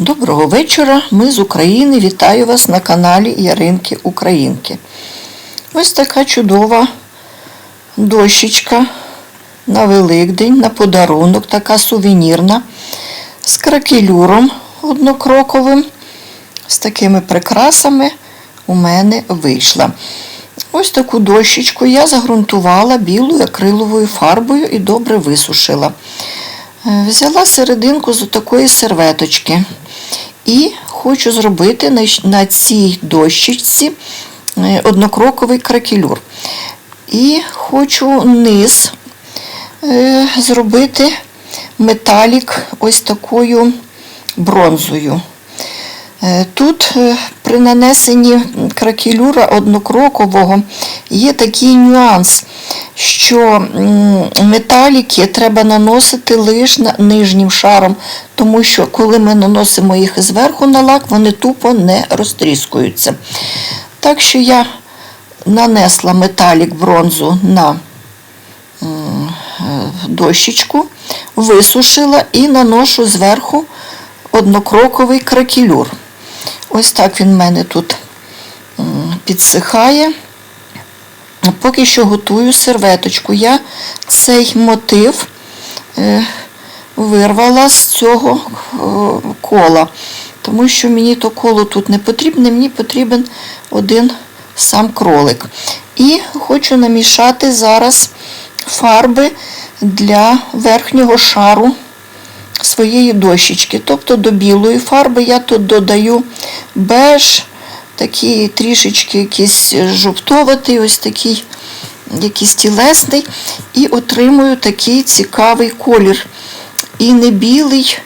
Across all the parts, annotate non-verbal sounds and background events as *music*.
Доброго вечора. Ми з України. Вітаю вас на каналі Яринки Українки. Ось така чудова дощечка на Великдень, на подарунок, така сувенірна, з кракелюром однокроковим, з такими прикрасами у мене вийшла. Ось таку дощечку я загрунтувала білою акриловою фарбою і добре висушила. Е, Взяла серединку з такої серветочки і хочу зробити на цій дощечці е, однокроковий кракелюр. І хочу низ е, зробити металік ось такою бронзою. Е, Тут е, при нанесенні кракелюра однокрокового є такий нюанс, що металіки треба наносити лише нижнім шаром, тому що коли ми наносимо їх зверху на лак, вони тупо не розтріскуються. Так що я нанесла металік бронзу на е, дощечку, висушила і наношу зверху однокроковий кракелюр. Ось так він в мене тут підсихає. Поки що готую серветочку. Я цей мотив е, вирвала з цього е, кола, тому що мені то коло тут не потрібне, мені потрібен один сам кролик. І хочу намішати зараз фарби для верхнього шару своєї дощечки. Тобто до білої фарби я тут додаю беж, такий трішечки якийсь жовтоватий, ось такий якийсь тілесний, і отримую такий цікавий колір. І не білий,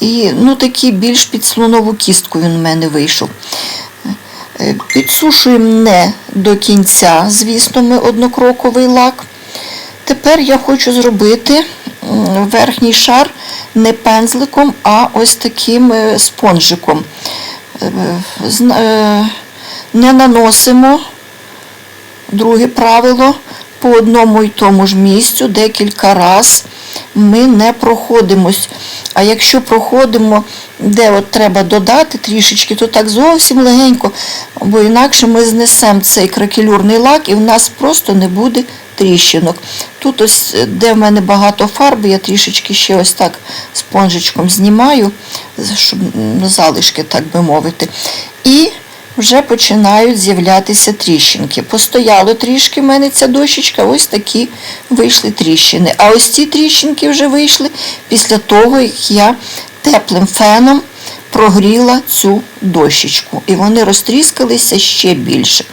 і ну, такий більш під слонову кістку він в мене вийшов. Е, Підсушуємо не до кінця, звісно, ми однокроковий лак. Тепер я хочу зробити верхній шар не пензликом, а ось таким е, спонжиком. Е, е, Не наносимо, друге правило, по одному і тому ж місцю декілька разів ми не проходимось. А якщо проходимо, де от треба додати трішечки, то так зовсім легенько, бо інакше ми знесемо цей кракелюрний лак і в нас просто не буде тріщинок. Тут ось, е, де в мене багато фарби, я трішечки ще ось так спонжичком знімаю, щоб залишки, так би мовити. І вже починають з'являтися тріщинки. Постояло трішки в мене ця дощечка, ось такі вийшли тріщини. А ось ці тріщинки вже вийшли після того, як я теплим феном прогріла цю дощечку. І вони розтріскалися ще більше.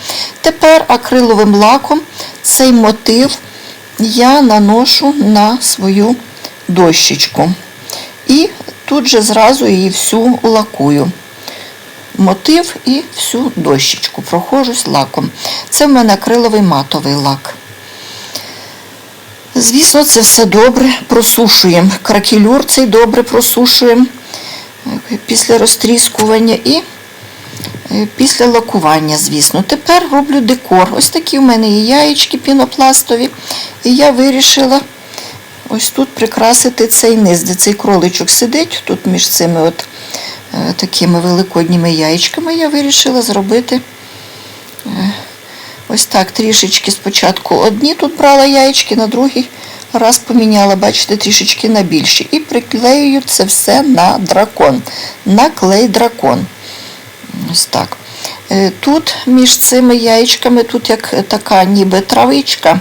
Тепер акриловим лаком цей мотив я наношу на свою дощечку. І тут же зразу її всю лакую мотив і всю дощечку. Прохожусь лаком. Це в мене акриловий матовий лак. Звісно, це все добре просушуємо. Кракелюр цей добре просушуємо після розтріскування і після лакування, звісно. Тепер роблю декор. Ось такі в мене є яєчки пінопластові. І я вирішила ось тут прикрасити цей низ, де цей кроличок сидить, тут між цими от е, такими великодніми яєчками я вирішила зробити е, ось так трішечки спочатку одні тут брала яєчки, на другий раз поміняла, бачите, трішечки на більші. І приклеюю це все на дракон, на клей дракон. Ось так. Е, Тут між цими яєчками, тут як така ніби травичка.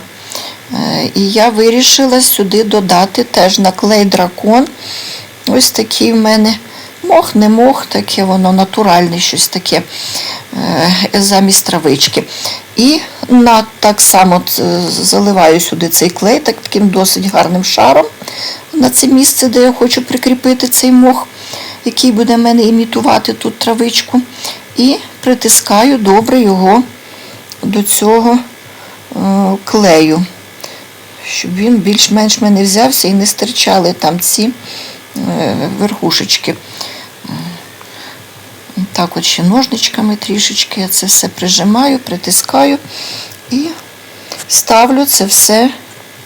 Е, І я вирішила сюди додати теж на клей дракон. Ось такий в мене мох, не мох, таке воно натуральне щось таке е, замість травички. І на, так само заливаю сюди цей клей так, таким досить гарним шаром на це місце, де я хочу прикріпити цей мох, який буде в мене імітувати тут травичку. І притискаю добре його до цього е, клею щоб він більш-менш мене взявся і не стирчали там ці е, верхушечки. Так от ще ножничками трішечки я це все прижимаю, притискаю і ставлю це все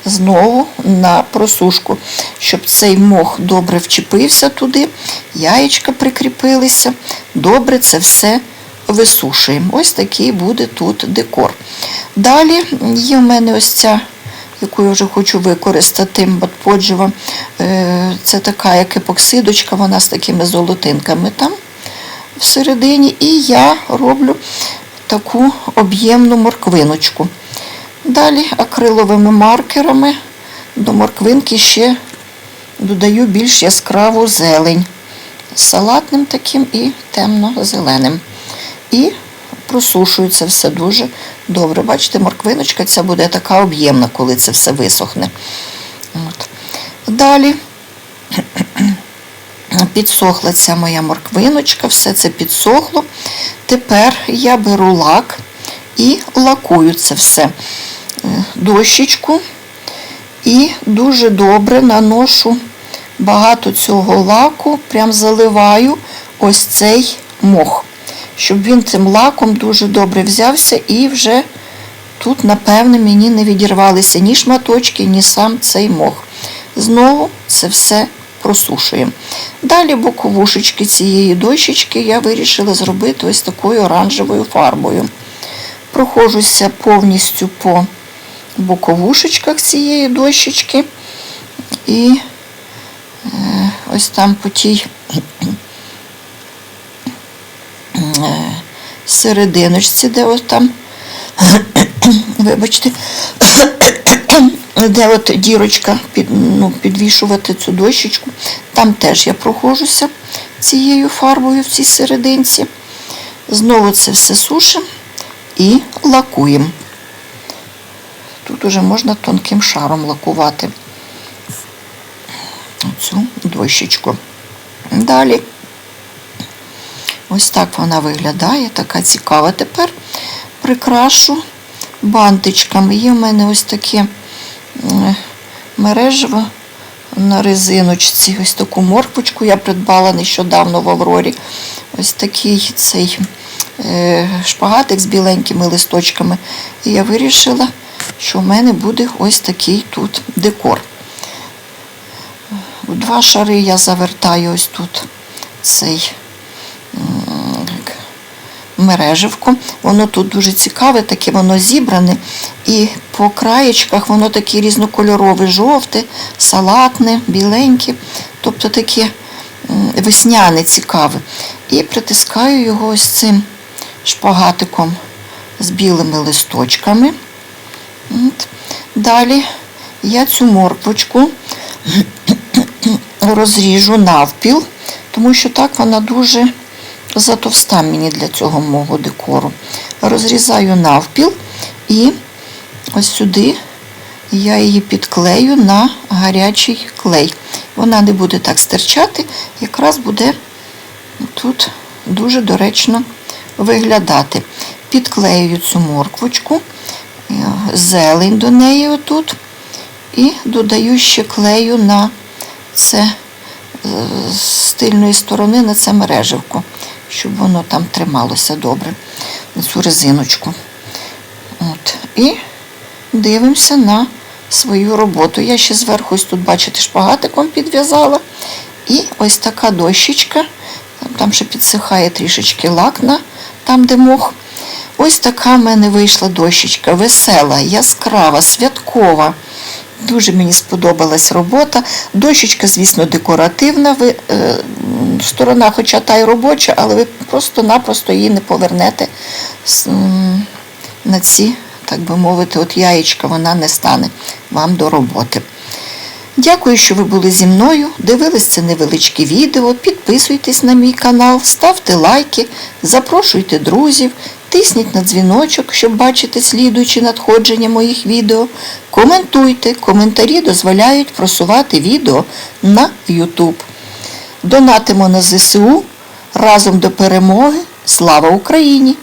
знову на просушку, щоб цей мох добре вчепився туди, яєчка прикріпилися. Добре це все висушуємо. Ось такий буде тут декор. Далі є в мене ось ця, яку я вже хочу використати, Батподжева. Е, Це така як епоксидочка, вона з такими золотинками там всередині. І я роблю таку об'ємну морквиночку. Далі акриловими маркерами до морквинки ще додаю більш яскраву зелень. Салатним таким і темно-зеленим. І просушую це все дуже добре. Бачите, морквиночка ця буде така об'ємна, коли це все висохне. От. Далі *clears throat* підсохла ця моя морквиночка, все це підсохло. Тепер я беру лак і лакую це все Е, дощечку і дуже добре наношу багато цього лаку, прям заливаю ось цей мох, щоб він цим лаком дуже добре взявся і вже тут, напевне, мені не відірвалися ні шматочки, ні сам цей мох. Знову це все просушуємо. Далі боковушечки цієї дощечки я вирішила зробити ось такою оранжевою фарбою. Прохожуся повністю по боковушечках цієї дощечки. І е, ось там по тій е, серединочці, де ось там, *coughs* вибачте, *coughs* де от дірочка під, ну, підвішувати цю дощечку, там теж я прохожуся цією фарбою в цій серединці. Знову це все сушимо і лакуємо. Тут уже можна тонким шаром лакувати цю дощечку. Далі ось так вона виглядає, така цікава. Тепер прикрашу бантичками. Є в мене ось таке мережево на резиночці. Ось таку морквочку я придбала нещодавно в Аврорі. Ось такий цей шпагатик з біленькими листочками. І я вирішила, що в мене буде ось такий тут декор. Два шари я завертаю ось тут цей мереживку. Воно тут дуже цікаве, таке воно зібране. І по краєчках воно таке різнокольорове, жовте, салатне, біленьке, тобто таке весняне цікаве. І притискаю його ось цим шпагатиком з білими листочками. От. Далі я цю морквочку *clears throat* розріжу навпіл, тому що так вона дуже затовста мені для цього мого декору. Розрізаю навпіл і ось сюди я її підклею на гарячий клей. Вона не буде так стирчати, якраз буде тут дуже доречно виглядати. Підклею цю морквочку, е, зелень до неї отут. І додаю ще клею на це е, з тильної сторони на це мереживку, щоб воно там трималося добре, на цю резиночку. От. І дивимося на свою роботу. Я ще зверху, ось тут, бачите, шпагатиком підв'язала. І ось така дощечка, там ще підсихає трішечки лак на там, де мох. Ось така в мене вийшла дощечка, весела, яскрава, святкова. Дуже мені сподобалась робота. Дощечка, звісно, декоративна. Ви, е, сторона, хоча та й робоча, але ви просто-напросто її не повернете на ці, так би мовити, от яєчка вона не стане вам до роботи. Дякую, що ви були зі мною. Дивились це невеличке відео. Підписуйтесь на мій канал, ставте лайки, запрошуйте друзів, тисніть на дзвіночок, щоб бачити слідуючі надходження моїх відео. Коментуйте, коментарі дозволяють просувати відео на YouTube. Донатимо на ЗСУ разом до перемоги. Слава Україні!